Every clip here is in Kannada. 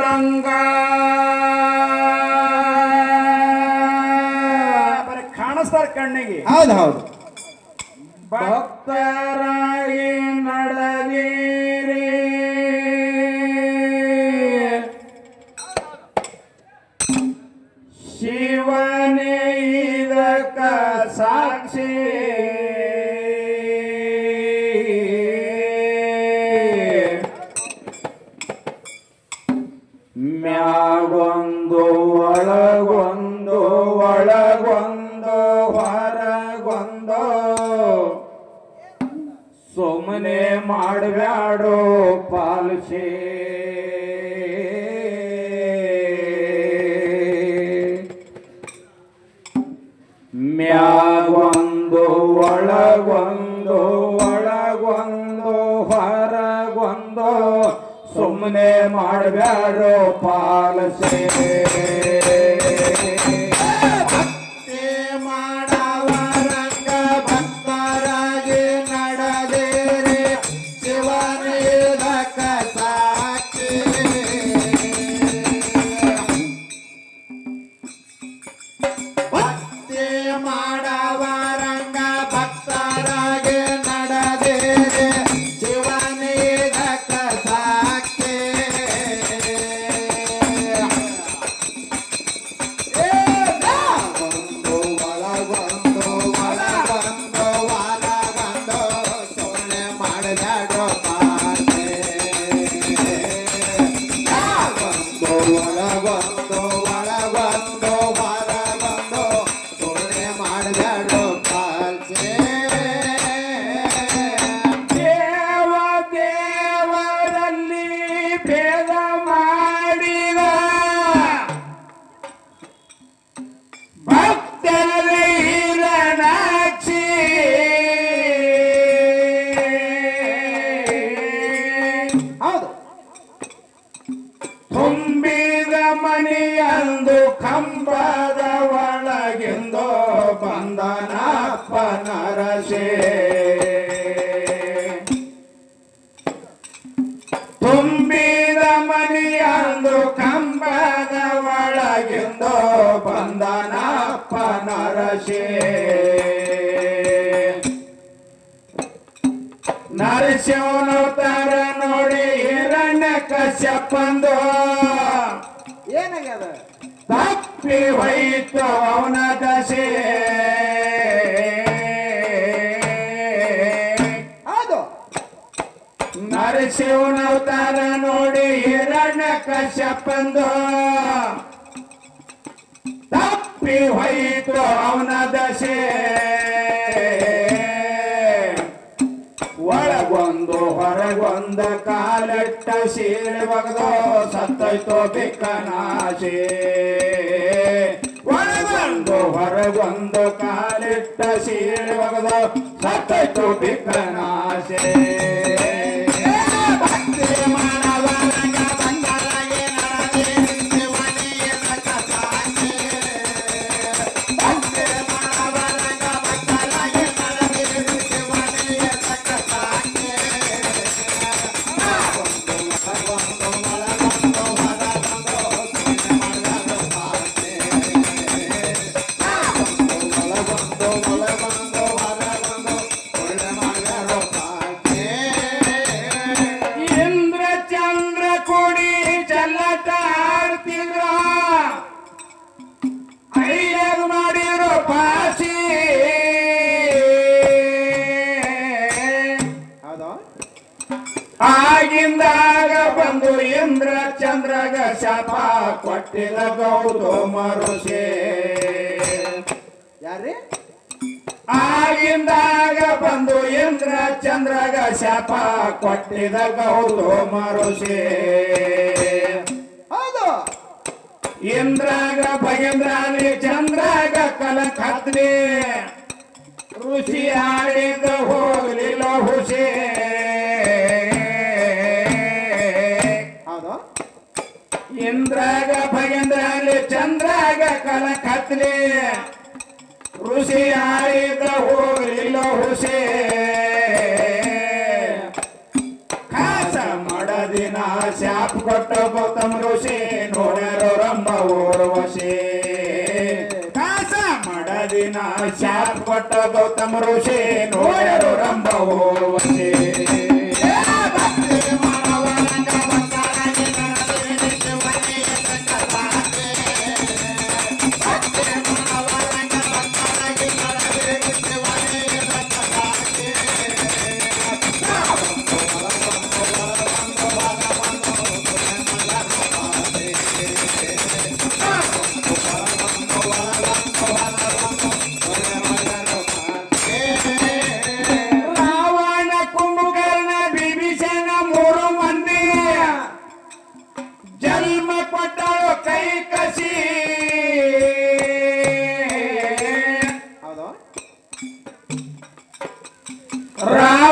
ರಂಗ ಬರೀ ಕಾಣಿಸ್ತಾರ ಕಣ್ಣಿಗೆ ಹೌದು ಹೌದು ಭಕ್ತರಾಗಿ ಒಳಗೊಂದು ಒಳಗೊಂದು ಹೊರಗೊಂದು ಸುಮ್ಮನೆ ಮಾಡಬ್ಯಾಡೋ ಪಾಲಿಸಿ. ಒಂದು ಒಳಗೊಂದು ಮನೆಯಂದು ಕಂಬದ ಒಳಗೆಂದು ಬಂದನಪ್ಪ ನರಸೆ. ತುಂಬಿದ ಮನೆಯಂದು ಕಂಬದ ಒಳಗೆಂದು ಬಂದನಪ್ಪ ನರಸೆ. ನರಸಿಂಹನವತಾರ ನೋಡಿ ಹಿರಣ್ಯ ಕಶ್ಯಪಂದು. ಏನಾಗ್ಯದ? ತಪ್ಪಿ ಹೋಯಿತು ಅವನ ದಶೆ ಹೌದು ನರಸಿಂಹನವತಾರ ನೋಡಿ ಹಿರಣ್ಯ ಕಶ್ಯಪಂದು. ತಪ್ಪಿ ಹೋಯಿತು ಅವನ ದಶೆ ಹೊರಗೊಂದ ಕಾಲಟ್ಟ ಸೀರೆ ಬಗ್ದೋ ಸತ್ತೈತೋ ಬಿಕ್ಕನಾಶೆ ಒಳಗೊಂದು ಹೊರಗೊಂದು ಕಾಲಿಟ್ಟ ಸೀರೆ ಬಗ್ದೋ ಸತ್ತೈತೋ ಬಿಕ್ಕನಾಶೆ ಆಗಿಂದಾಗ ಬಂದು ಇಂದ್ರ ಚಂದ್ರಗ ಶಾಪ ಕೊಟ್ಟಿದ ಗೌತಮ ಋಷಿ. ಯಾರೇ ಆಗಿಂದಾಗ ಬಂದು ಇಂದ್ರ ಚಂದ್ರಗ ಶಾಪ ಕೊಟ್ಟಿದ ಗೌತಮ ಋಷಿ. ಹೌದು. ಇಂದ್ರಾಗ ಭಗೇಂದ್ರಾಲಿ ಚಂದ್ರಾಗ ಕಲ ಹತ್ಲಿ ಋಷಿ ಆಡಿದ ಹೋಗ್ಲಿಲ್ಲ ಹುಷಿ. ಇಂದ್ರಾಗ ಭಗೇಂದ್ರಾಲಿ ಚಂದ್ರಾಗ ಕಲ ಕತ್ಲಿ ಋಷಿ ಆಡಿದ ಹೋಗ್ಲಿಲ್ಲ ಹುಷಿ. ಕಾಸ ಮಾಡದಿನ ಶಾಪ ಕೊಟ್ಟ ಗೌತಮ ಋಷಿ, ನೋಡ್ಯಾರೋ ರಂಭ ಓರ್ವಶಿ ಕಾಸ ಮಾಡದಿನ ಶಾಪ್ ಕೊಟ್ಟ ಗೌತಮ ಋಷಿ, ನೋಡ್ಯಾರೋ ರಂಭ ಓರ್ವಶಿ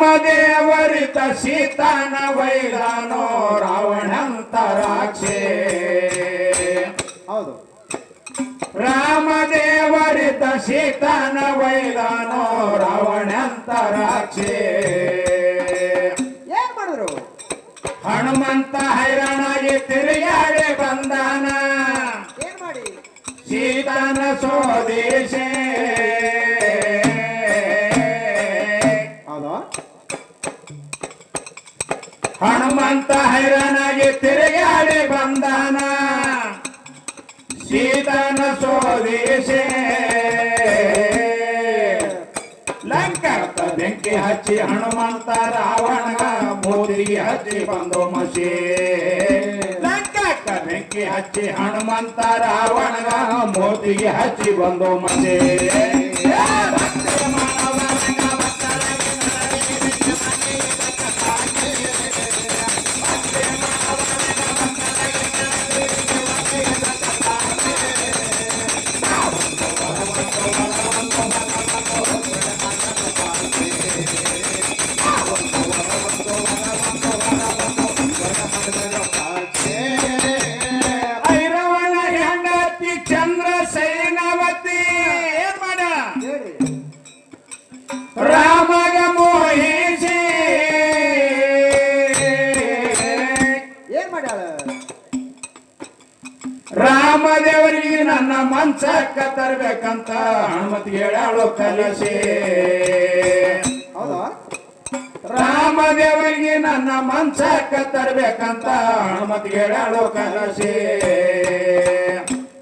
ರಾಮದೇವರಿತ ಸೀತಾನ ವೈರನೋ ರಾವಣಂತ ರಾಕ್ಷೇ ಹೌದು. ರಾಮದೇವರಿತ ಸೀತಾನ ವೈರನೋ ರಾವಣಂತ ರಾಕ್ಷೇ ಏನ್ ಮಾಡಿದ್ರು? ಹನುಮಂತ ಹೈರಾಣಾಗಿ ತಿರುಗಾಡಿ ಬಂದಾನ. ಏನ್ ಮಾಡಿ? ಸೀತನ ಸ್ವದೇಶೇ. ಹನುಮಂತ ಹೈರಾಣಾಗಿ ತಿರುಗಾಡಿ ಬಂದಾನ. ಸೀತಾನ ಸ್ವದೇಶೇ. ಲಂಕತ್ತ ಬೆಂಕಿ ಹಚ್ಚಿ ಹನುಮಂತ ರಾವಣ ಮೋದಿಗೆ ಹಚ್ಚಿ ಬಂದು ಮಸಿ. ಲಂಕಕ್ಕ ಬೆಂಕಿ ಹಚ್ಚಿ ಹನುಮಂತ ರಾವಣ ಮೋದಿಗೆ ಹಚ್ಚಿ ಬಂದು ಮಸಿ. ರಾಮದೇವರಿಗೆ ನನ್ನ ಮಂಚಕ್ಕ ತರಬೇಕಂತ ಹನುಮತಿ ಹೇಳಾಳು ಕಲಸಿ ಹೌದು? ರಾಮದೇವರಿಗೆ ನನ್ನ ಮಂಚಕ್ಕ ತರಬೇಕಂತ ಹನುಮತಿ ಹೇಳಾಳು ಕಲಸಿ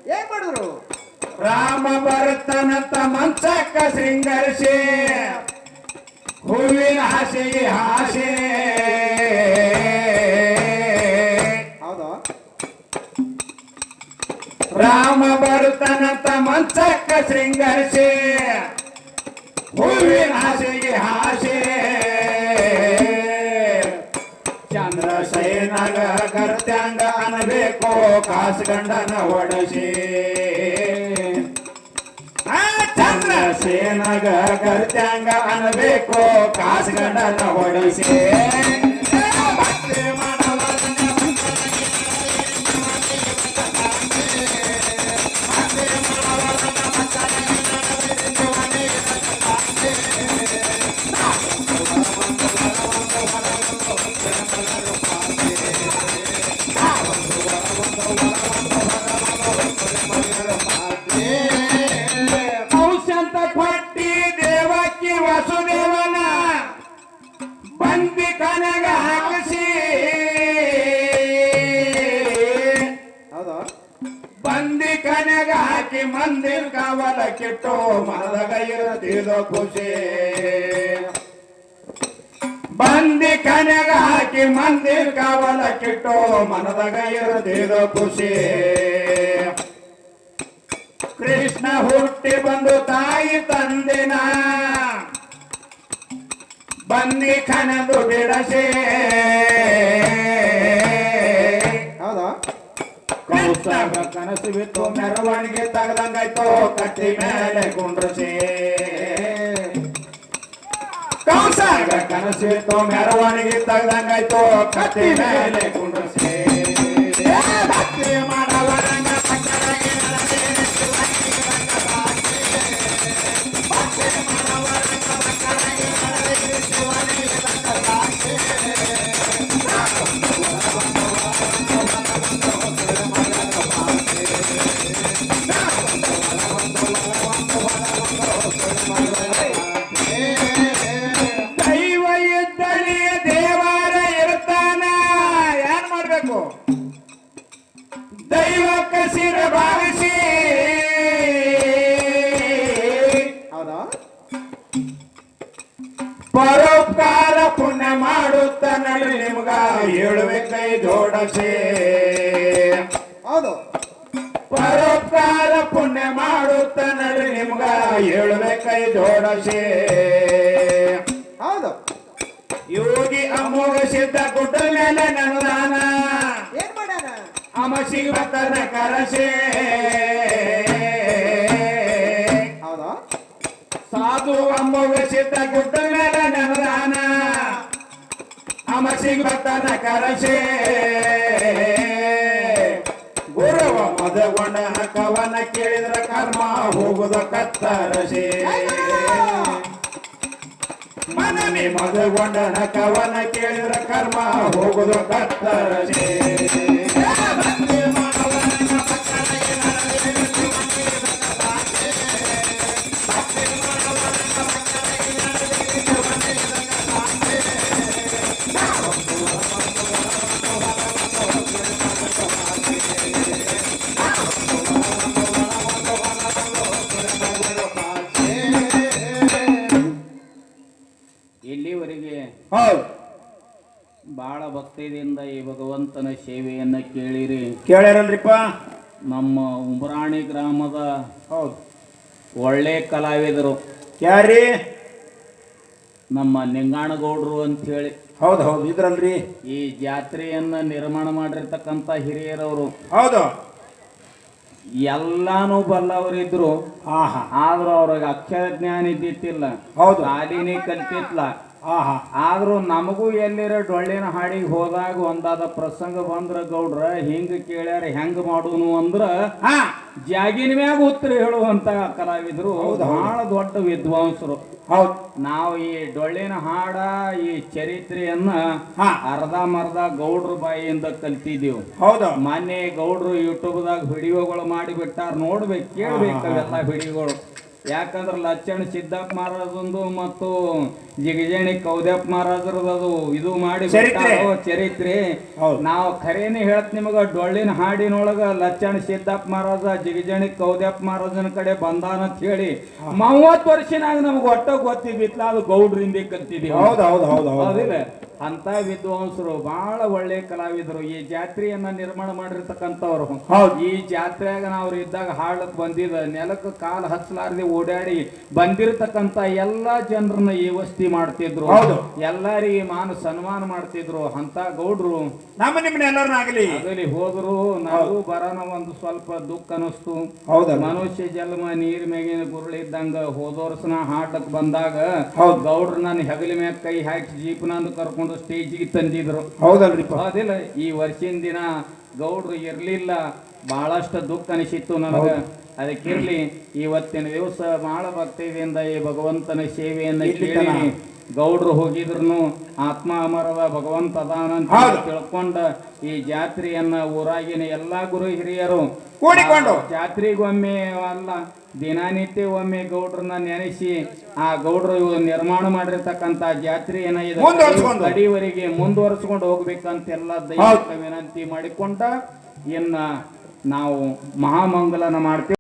ಏನ್ ಮಾಡಿದ್ರು? ರಾಮ ಬರ್ತಾನಂತ ಮಂಚಕ್ಕ ಶೃಂಗರಿಸಿ. ಹೂವಿನ ಹಾಸಿಗೆ ಹಾಸೆ. ರಾಮ ಬರ್ತಾನಂತ ಮಂಚಕ್ಕ ಶೃಂಗರಿಸಿ. ಹೂವಿನ ಹಾಸಿಗೆ ಹಾಸಿ. ಚಂದ್ರ ಶೈನಾಗ ಕರ್ತ್ಯಾಂಗ ಅನ್ಬೇಕು ಕಾಸು ಗಂಡನ ಒಡಸಿ. ಆ ಚಂದ್ರ ಸೇನಗ ಕರ್ತಂಗ ಅನಬೇಕು ಕಾಸ್ಗಂಡನ ಒಡಸಿ. ಮಂದಿರ ಕಾವಲ ಕಿಟ್ಟು ಮನದಾಗ ಇರತಿದ ಖುಷಿ ಬಂದಿ ಕನಗ ಹಾಕಿ ಮಂದಿರ ಕಾವಲ ಕಿಟ್ಟು ಮನದಾಗ ಇರತಿದ ಖುಷಿ ಕೃಷ್ಣ ಹುಟ್ಟಿ ಬಂದು ತಾಯಿ ತಂದಿನ. ಬಂದಿ ಕನದು ಬಿಡಸೇ. ಕೌಸಾಗ ಕನಸು ಬಿತ್ತು ಮೆರವಣಿಗೆ ತಗದಂಗಾಯ್ತು. ಕಟ್ಟಿ ಮೇಲೆ ಕುಂಡ್ರಸಿ ಕೌಸಾಗ ಕನಸು ಬಿತ್ತು ಮೆರವಣಿಗೆ ತಗದಂಗಾಯ್ತು. ಕಟ್ಟಿ ಮೇಲೆ ಕುಂಡ್ರಸಿ ದೈವ ಇದ್ದಲ್ಲಿ ದೇವರ ಇರುತ್ತಾನ? ಯಾರು ಮಾಡಬೇಕು? ದೈವ ಕಸಿರ ಭಾವಿಸಿ. ಹೌದಾ? ಪರೋಪಕಾರ ಪುಣ್ಯ ಮಾಡುತ್ತ ನಡು ನಿಮ್ಗ ಏಳುವೆ ಕೈ ಜೋಡಸೆ. ಹೌದು. ಪರೋಪಕಾರ ಪುಣ್ಯ ಮಾಡುತ್ತ ನಿಮ್ಗ ಜೋಡಸೆ ಹೌದು. ಯೋಗಿ ಅಮೋಘ ಸಿದ್ಧ ಗುಡ್ಡ ಮೇಲೆ ನನುದಾನ. ಏನ್ ಮಾಡ್ಯಾನ? ಅಮಸಿಗೆ ಭಕ್ತನ ಕರಸೆ ಹೌದಾ? ಸಾಧು ಅಮೋಘ ಸಿದ್ಧ ಗುಡ್ಡ ಮೇಲೆ ನನುದಾನ. ಅಮಸಿಗೆ ಭಕ್ತನ ಕರಸೆ ಗುರುವ ಮದಗೊಂಡ ಕವನ ಕೇಳಿದ್ರ ಕರ್ಮ ಹೋಗುದ ಕತ್ತರಸೆ. ಮನವಿ ಮದುಗೊಂಡನ ಕವನ ಕೇಳಿದ್ರ ಕರ್ಮ ಹೋಗುದ ಕತ್ತರಸೆ. ಭಕ್ತಿಯಿಂದ ಈ ಭಗವಂತನ ಸೇವೆಯನ್ನ ಕೇಳಿರಿ. ಕೇಳ್ಯಾರಲ್ರಿಪ್ಪ? ನಮ್ಮ ಉಂಬರಾಣಿ ಗ್ರಾಮದ ಹೌದು. ಒಳ್ಳೆ ಕಲಾವಿದರು. ಯಾರ್ರಿ? ನಮ್ಮ ನಿಂಗಾಣಗೌಡರು ಅಂತ ಹೇಳಿ ಹೌದು ಹೌದು ಇದ್ರಲ್ರಿ. ಈ ಜಾತ್ರೆಯನ್ನ ನಿರ್ಮಾಣ ಮಾಡಿರ್ತಕ್ಕಂಥ ಹಿರಿಯರವರು. ಹೌದು. ಎಲ್ಲಾನು ಬಲ್ಲವರಿದ್ರು. ಆದ್ರೂ ಅವ್ರಿಗೆ ಅಕ್ಷರ ಜ್ಞಾನ ಇದ್ದಿತ್ತಿಲ್ಲ. ಹೌದು. ಶಾಲಿನೇ ಕಲ್ತಿತ್ಲ. ಆದ್ರೂ ನಮಗೂ ಎಲ್ಲಿರ ಡೊಳ್ಳಿನ ಹಾಡಿಗೆ ಹೋದಾಗ ಒಂದಾದ ಪ್ರಸಂಗ ಬಂದ್ರ ಗೌಡ್ರ ಹಿಂಗ ಕೇಳ್ಯಾರ ಹೆಂಗ್ ಮಾಡುನು ಅಂದ್ರ ಜಾಗಿನ ಮ್ಯಾಗ ಉತ್ತರ ಹೇಳುವಂತ ಕಲಾವಿದರು. ಬಹಳ ದೊಡ್ಡ ವಿದ್ವಾಂಸರು. ಹೌದು. ನಾವು ಈ ಡೊಳ್ಳಿನ ಹಾಡ ಈ ಚರಿತ್ರೆಯನ್ನ ಅರ್ಧ ಮರ್ಧ ಗೌಡ್ರ ಬಾಯಿಯಿಂದ ಕಲ್ತಿದೀವಿ ಹೌದು. ಮೊನ್ನೆ ಗೌಡ್ರು ಯೂಟ್ಯೂಬ್ದಾಗ ವಿಡಿಯೋಗಳು ಮಾಡಿಬಿಟ್ಟಾರ ನೋಡ್ಬೇಕು ಕೇಳ್ಬೇಕು ಅವೆಲ್ಲ ವಿಡಿಯೋಗಳು. ಯಾಕಂದ್ರೆ ಲಚ್ಚಣ ಸಿದ್ದಪ್ಪ ಮಾರದೊಂದು ಮತ್ತು ಜಿಗಜಣಿ ಕೌದ್ಯಪ್ ಮಹಾರಾಜರದು ಅದು ಇದು ಮಾಡಿ ಚರಿತ್ರೆ. ಬಿಟ್ಟಾರೋ ಚರಿತ್ರೆ. ಹೌದು. ನಾವು ಖರೇನೆ ಹೇಳತ್ ನಿಮಗ ಡೊಳ್ಳಿನ ಹಾಡಿನೊಳಗ ಲಚ್ಚಣ ಸಿದ್ದಪ್ಪ ಮಹಾರಾಜ ಜಿಗಜಣಿ ಕೌದ್ಯಪ್ಪ ಮಹಾರಾಜನ ಕಡೆ ಬಂದಾನ ಅಂತ ಹೇಳಿ ಮೂವತ್ತು ವರ್ಷನಾಗ ನಮ್ಗೆ ಒಟ್ಟ ಗೊತ್ತಿದ್ದಿತ್ಲ ಅದು ಗೌಡ್ರಿಂದ ಕಲ್ತಿದೀವಿ ಹೌದು ಹೌದು ಹೌದು ಹೌದು. ಹೌದಿಲ್ಲ ಅಂತ ವಿದ್ವಾಂಸರು ಬಹಳ ಒಳ್ಳೆ ಕಲಾವಿದರು. ಈ ಜಾತ್ರೆಯನ್ನ ನಿರ್ಮಾಣ ಮಾಡಿರ್ತಕ್ಕಂಥವ್ರು. ಹೌದು. ಈ ಜಾತ್ರೆಯಾಗ ನಾವು ಇದ್ದಾಗ ಹಾಡಕ್ ಬಂದಿದ ನೆಲಕ್ಕೆ ಕಾಲು ಹಚ್ಚಲಾರದೆ ಓಡಾಡಿ ಬಂದಿರತಕ್ಕಂತ ಎಲ್ಲಾ ಜನರನ್ನ ಈ ವಸ್ತಿ ಮಾಡ್ತಿದ್ರು. ಹೌದು. ಎಲ್ಲರಿಗೆ ಮಾನ ಸನ್ಮಾನ ಮಾಡ್ತಿದ್ರು. ಅಂತ ಗೌಡ್ರು ನಮ್ಮ ನಿಮ್ಮನ್ನ ಎಲ್ಲರನ್ನಾಗಲಿ. ಆಗಲಿ ಹೋದ್ರು ನಾವು ಬರೋಣ ಒಂದು ಸ್ವಲ್ಪ ದುಃಖ ಅನಿಸ್ತು ಹೌದು. ಮನುಷ್ಯ ಜನ್ಮ ನೀರ್ ಮೇಗಿನ ಗುರುಳಿದ್ದಂಗ ಹೋದೋರ್ಸನ ಹಾಡಕ್ ಬಂದಾಗ. ಗೌಡ್ರು ನನ್ನ ಹೆಗಲ ಮ್ಯಾಗ ಕೈ ಹಾಕಿ ಜೀಪ್ನಂದು ಕರ್ಕೊಂಡು ಸ್ಟೇಜಿಗೆ ತಂದಿದ್ರು. ಹೌದಲ್ರಿ ಹೌದಿಲ್ಲ ಈ ವರ್ಷಿನ ದಿನ ಗೌಡ್ರು ಇರ್ಲಿಲ್ಲ. ಬಹಳಷ್ಟು ದುಃಖ ಅನಿಸಿತ್ತು ನನಗ. ಅದಕ್ಕಿರ್ಲಿ ಇವತ್ತಿನ ದಿವಸ ಬಹಳ ಭಕ್ತಿಯಿಂದ ಈ ಭಗವಂತನ ಸೇವೆಯನ್ನು ಕೇಳಿ. ಗೌಡ್ರು ಹೋಗಿದ್ರು ಆತ್ಮ ಅಮರವ ಭಗವಂತ ಅದಾನಂತ ತಿಳ್ಕೊಂಡ ಈ ಜಾತ್ರೆಯನ್ನ ಊರಾಗಿನ ಎಲ್ಲಾ ಗುರು ಹಿರಿಯರು ಕೂಡಿಕೊಂಡು. ಜಾತ್ರೆಗೊಮ್ಮೆ ಅಲ್ಲ ದಿನನಿತ್ಯ ಒಮ್ಮೆ ಗೌಡ್ರನ್ನ ನೆನೆಸಿ ಆ ಗೌಡ್ರು ಇವು ನಿರ್ಮಾಣ ಮಾಡಿರ್ತಕ್ಕಂತ ಜಾತ್ರೆ ಏನಾಗಿದೆ. ಕಡಿವರೆಗೆ ಮುಂದುವರಿಸ್ಕೊಂಡು ಹೋಗ್ಬೇಕಂತ ಎಲ್ಲ ದೈಹಿಕ ವಿನಂತಿ ಮಾಡಿಕೊಂಡ ಇನ್ನ ನಾವು ಮಹಾಮಂಗಲನ ಮಾಡ್ತೇವೆ